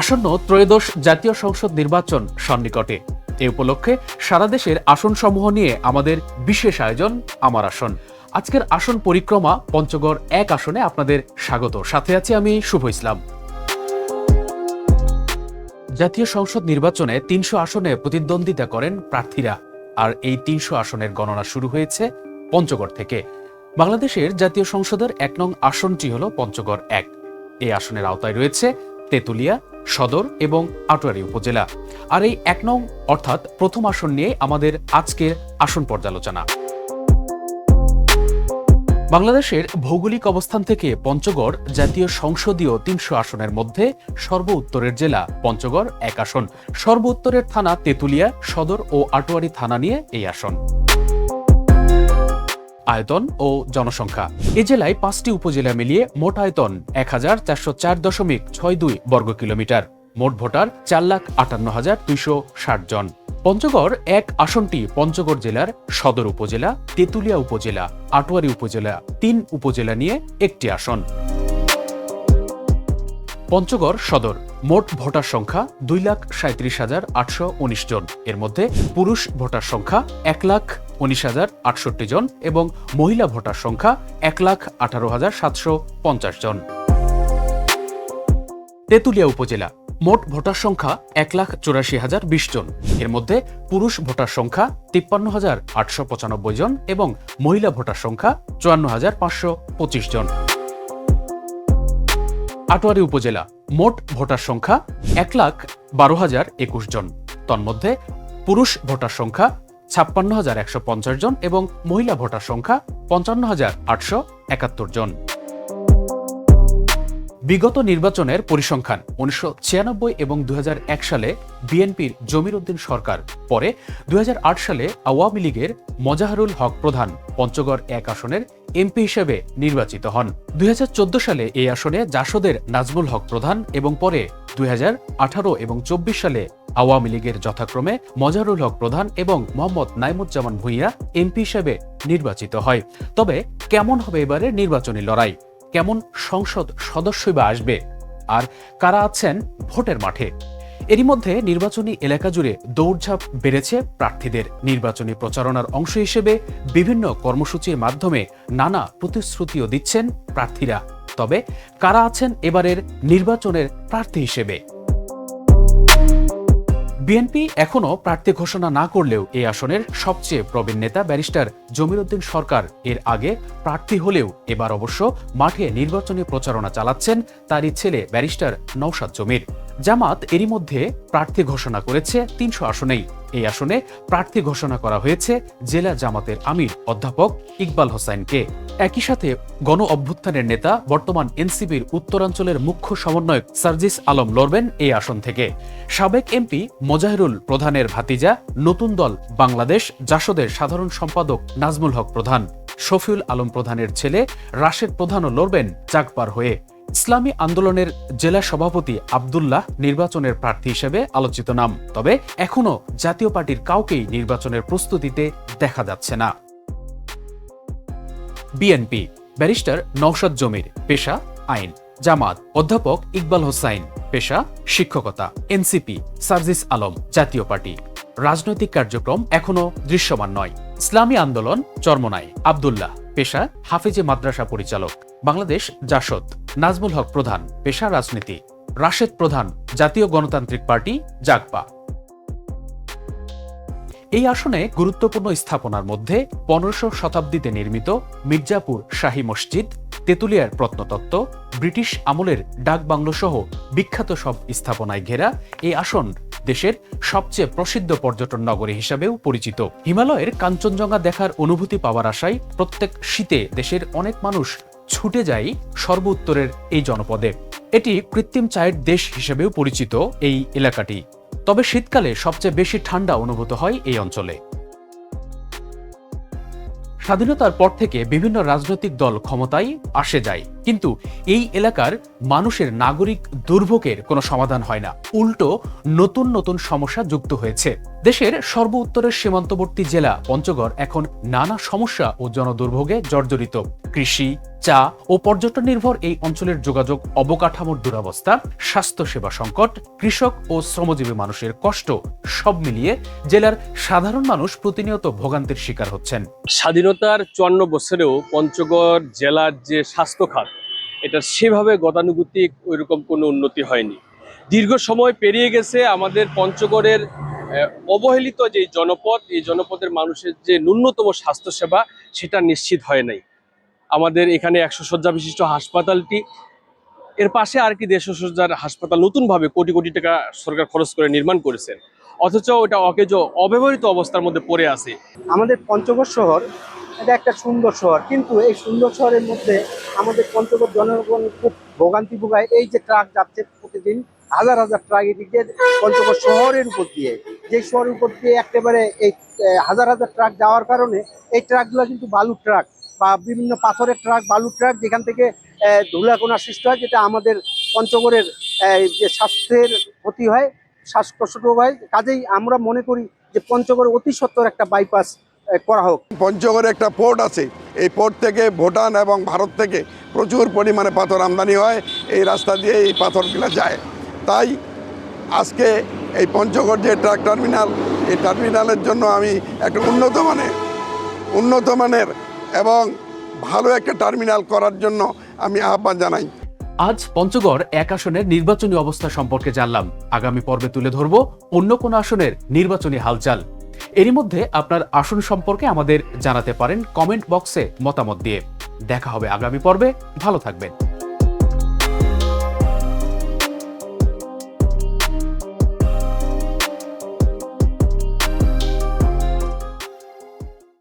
আসন্ন ত্রয়োদশ জাতীয় সংসদ নির্বাচন সন্নিকটে। এ উপলক্ষে সারা দেশের আসনসমূহ নিয়ে আমাদের বিশেষ আয়োজন আমার আসন। আজকের আসন পরিক্রমা পঞ্চগড় এক আসনে আপনাদের স্বাগত। সাথে আছি আমি শুভ ইসলাম। জাতীয় সংসদ নির্বাচনে তিনশো আসনে প্রতিদ্বন্দ্বিতা করেন প্রার্থীরা। আর এই তিনশো আসনের গণনা শুরু হয়েছে পঞ্চগড় থেকে। বাংলাদেশের জাতীয় সংসদের এক নং আসনটি হল পঞ্চগড় এক। এই আসনের আওতায় রয়েছে তেতুলিয়া সদর এবং আটোয়ারি উপজেলা। আর এই এক নং অর্থাৎ প্রথম আসন নিয়ে আমাদের আজকের আসন পর্যালোচনা। বাংলাদেশের ভৌগোলিক অবস্থান থেকে পঞ্চগড় জাতীয় সংসদীয় তিনশো আসনের মধ্যে সর্ব উত্তরের জেলা পঞ্চগড় এক আসন। সর্ব উত্তরের থানা তেতুলিয়া, সদর ও আটোয়ারি থানা নিয়ে এই আসন। আয়তন ও জনসংখ্যা। এ জেলায় পাঁচটি উপজেলা মিলিয়ে মোট আয়তন এক হাজার চারশো চার দশমিক ছয় দুই বর্গ কিলোমিটার। মোট ভোটার চার লাখ আটান্ন হাজার দুইশো ষাট জন। পঞ্চগড় এক আসনটি পঞ্চগড় জেলার সদর উপজেলা, তেতুলিয়া উপজেলা, আটোয়ারি উপজেলা, তিন উপজেলা নিয়ে একটি আসন। পঞ্চগড় সদর, মোট ভোটার সংখ্যা দুই লাখ সাঁত্রিশ হাজার আটশো উনিশ জন। এর মধ্যে পুরুষ ভোটার সংখ্যা এক লাখ উনিশ হাজার আটষট্টি জন এবং মহিলা ভোটার সংখ্যা এক লাখ আঠারো হাজার সাতশো পঞ্চাশ জন। তেঁতুলিয়া উপজেলা, মোট ভোটার সংখ্যা এক লাখ চুরাশি হাজার বিশ জন। এর মধ্যে পুরুষ ভোটার সংখ্যা তিপ্পান্ন হাজার আটশো পঁচানব্বই জন এবং মহিলা ভোটার সংখ্যা চুয়ান্ন হাজার পাঁচশো পঁচিশ জন। আটোয়ারি উপজেলা, মোট ভোটার সংখ্যা এক লাখ বারো হাজার একুশ জন। তন্মধ্যে পুরুষ ভোটার সংখ্যা ছাপ্পান্ন হাজার একশো পঞ্চাশ জন এবং মহিলা ভোটার সংখ্যা পঞ্চান্ন হাজার আটশো একাত্তর জন। বিগত নির্বাচনের পরিসংখ্যান উনিশশো এবং দু সালে বিএনপির জমির উদ্দিন সরকার, পরে দুই হাজার আট সালে আওয়ামী লীগের মজাহারুল হক প্রধান পঞ্চগড় এক আসনের এমপি হিসেবে নির্বাচিত হন। দুই হাজার চোদ্দ সালে এই আসনে জাসদের নাজমুল হক প্রধান এবং পরে দুই হাজার আঠারো এবং চব্বিশ সালে আওয়ামী লীগের যথাক্রমে মজারুল হক প্রধান এবং মোহাম্মদ নাইমুজ্জামান ভূঁইয়া এমপি হিসেবে নির্বাচিত হয়। তবে কেমন হবে এবারে নির্বাচনী লড়াই? কেমন সংসদ সদস্যই বা আসবে? আর কারা আছেন ভোটের মাঠে? এরই মধ্যে নির্বাচনী এলাকা জুড়ে দৌড়ঝাঁপ বেড়েছে প্রার্থীদের। নির্বাচনী প্রচারণার অংশ হিসেবে বিভিন্ন কর্মসূচির মাধ্যমে নানা প্রতিশ্রুতিও দিচ্ছেন প্রার্থীরা। তবে কারা আছেন এবারের নির্বাচনের প্রার্থী হিসেবে? বিএনপি এখনও প্রার্থী ঘোষণা না করলেও এই আসনের সবচেয়ে প্রবীণ নেতা ব্যারিস্টার জমির উদ্দিন সরকার। এর আগে প্রার্থী হলেও এবার অবশ্য মাঠে নির্বাচনী প্রচারণা চালাচ্ছেন তারই ছেলে ব্যারিস্টার নৌসাদ জমির। জামাত এরই মধ্যে প্রার্থী ঘোষণা করেছে তিনশো আসনেই। এই আসনে প্রার্থী ঘোষণা করা হয়েছে জেলা জামাতের আমির অধ্যাপক ইকবাল হোসাইনকে। একই সাথে গণ অভ্যুত্থানের নেতা বর্তমান এনসিপির উত্তরাঞ্চলের মুখ্য সমন্বয়ক সার্জিস আলম লড়বেন এই আসন থেকে। সাবেক এমপি মোজাহিরুল প্রধানের ভাতিজা, নতুন দল বাংলাদেশ জাসদের সাধারণ সম্পাদক নাজমুল হক প্রধান। শফিউল আলম প্রধানের ছেলে রাশেদ প্রধানও লড়বেন চাকপার হয়ে। ইসলামী আন্দোলনের জেলা সভাপতি আবদুল্লাহ নির্বাচনের প্রার্থী হিসেবে আলোচিত নাম, তবে এখনও জাতীয় পার্টির কাউকেই নির্বাচনের প্রস্তুতিতে দেখা যাচ্ছে না। বিএনপি, ব্যারিস্টার নৌশাদ জমির, পেশা, আইন। জামাত, অধ্যাপক ইকবাল হোসাইন, পেশা, শিক্ষকতা। এনসিপি, সার্জিস আলম, জাতীয় পার্টি। রাজনৈতিক কার্যক্রম এখনও দৃশ্যমান নয়। ইসলামী আন্দোলন চরমনাই আবদুল্লাহ, পেশা, হাফিজে মাদ্রাসা পরিচালক। বাংলাদেশ, জাসদ। নাজমুল হক প্রধান, পেশা রাজনীতি। রাশেদ প্রধান, জাতীয় গণতান্ত্রিক পার্টি, জাগপা। এই আসনে গুরুত্বপূর্ণ স্থাপনার মধ্যে পনেরোশো শতাব্দীতে নির্মিত মির্জাপুর শাহী মসজিদ, তেঁতুলিয়ার প্রত্নতত্ত্ব, ব্রিটিশ আমলের ডাক সহ বিখ্যাত সব স্থাপনায় ঘেরা এই আসন দেশের সবচেয়ে প্রসিদ্ধ পর্যটন নগরী হিসাবেও পরিচিত। হিমালয়ের কাঞ্চনজঙ্ঘা দেখার অনুভূতি পাওয়ার আশায় প্রত্যেক শীতে দেশের অনেক মানুষ ছুটে যায় সর্ব উত্তরের এই জনপদে। এটি কৃত্রিম চায়ের দেশ হিসেবেও পরিচিত এই এলাকাটি। তবে শীতকালে সবচেয়ে বেশি ঠান্ডা অনুভূত হয় এই অঞ্চলে। স্বাধীনতার পর থেকে বিভিন্ন রাজনৈতিক দল ক্ষমতায় আসে যায়। কিন্তু এই এলাকার মানুষের নাগরিক দুর্ভোগের কোনো সমাধান হয় না। উল্টো নতুন নতুন সমস্যা যুক্ত হয়েছে। দেশের সর্ব উত্তরের সীমান্তবর্তী জেলা পঞ্চগড় এখন নানা সমস্যা ও জনদুর্ভোগে জর্জরিত। কৃষি, চা ও পর্যটন নির্ভর এই অঞ্চলের যোগাযোগ অবকাঠামোর দুরবস্থা, স্বাস্থ্যসেবা সংকট, কৃষক ও শ্রমজীবী মানুষের কষ্ট, সব মিলিয়ে জেলার সাধারণ মানুষ প্রতিনিয়ত ভোগান্তির শিকার হচ্ছেন। স্বাধীনতার চুয়ান্ন বছরেও পঞ্চগড় জেলার যে স্বাস্থ্য খাত এটা সেভাবে গতানুগতিক ওইরকম কোনো উন্নতি হয়নি। দীর্ঘ সময় পেরিয়ে গেছে আমাদের পঞ্চগড়ের অবহেলিত যে জনপদ, এই জনপদের মানুষের যে ন্যূনতম স্বাস্থ্যসেবা, সেটা নিশ্চিত হয় নাই। আমাদের এখানে একশো শয্যা বিশিষ্ট হাসপাতালটি, এর পাশে আর কি দেড়শো শয্যার হাসপাতাল নতুনভাবে কোটি কোটি টাকা সরকার খরচ করে নির্মাণ করেছেন। অথচ ওটা অকেজ, অব্যবহৃত অবস্থার মধ্যে পড়ে আছে। আমাদের পঞ্চগড় শহর, এটা একটা সুন্দর শহর, কিন্তু এই সুন্দর শহরের মধ্যে আমাদের পঞ্চগড় জনগণ খুব ভোগান্তি ভোগায়। এই যে ট্রাক যাচ্ছে প্রতিদিন হাজার হাজার ট্রাক পঞ্চগড় শহরের উপর দিয়ে। যে শহরের উপর দিয়ে একেবারে এই হাজার হাজার ট্রাক যাওয়ার কারণে এই ট্রাকগুলো কিন্তু বালু ট্রাক বা বিভিন্ন পাথরের ট্রাক বালু ট্রাক যেখান থেকে ধুলাকোনা সৃষ্টি হয়, যেটা আমাদের পঞ্চগড়ের যে স্বাস্থ্যের ক্ষতি হয় শ্বাসকষ্ট হয়। কাজেই আমরা মনে করি যে পঞ্চগড় অতি সত্তর একটা বাইপাস করা হোক। পঞ্চগড়ে একটা পোর্ট আছে। এই পোর্ট থেকে ভুটান এবং ভারত থেকে প্রচুর পরিমাণে পাথর আমদানি হয়। এই রাস্তা দিয়ে এই পাথরগুলো যায়। তাই আজকে এই পঞ্চগড় যে ট্রাক টার্মিনাল, এই টার্মিনালের জন্য আমি একটা উন্নত মানের উন্নত মানের এবং ভালো একটা টার্মিনাল করার জন্য আমি আহ্বান জানাই। আজ পঞ্চগড় এক আসনের নির্বাচনী অবস্থা সম্পর্কে জানলাম। আগামী পর্বে তুলে ধরব অন্য কোন আসনের নির্বাচনী হালচাল। এরই মধ্যে আপনার আসন সম্পর্কে আমাদের জানাতে পারেন কমেন্ট বক্সে মতামত দিয়ে। দেখা হবে আগামী পর্বে। ভালো থাকবেন।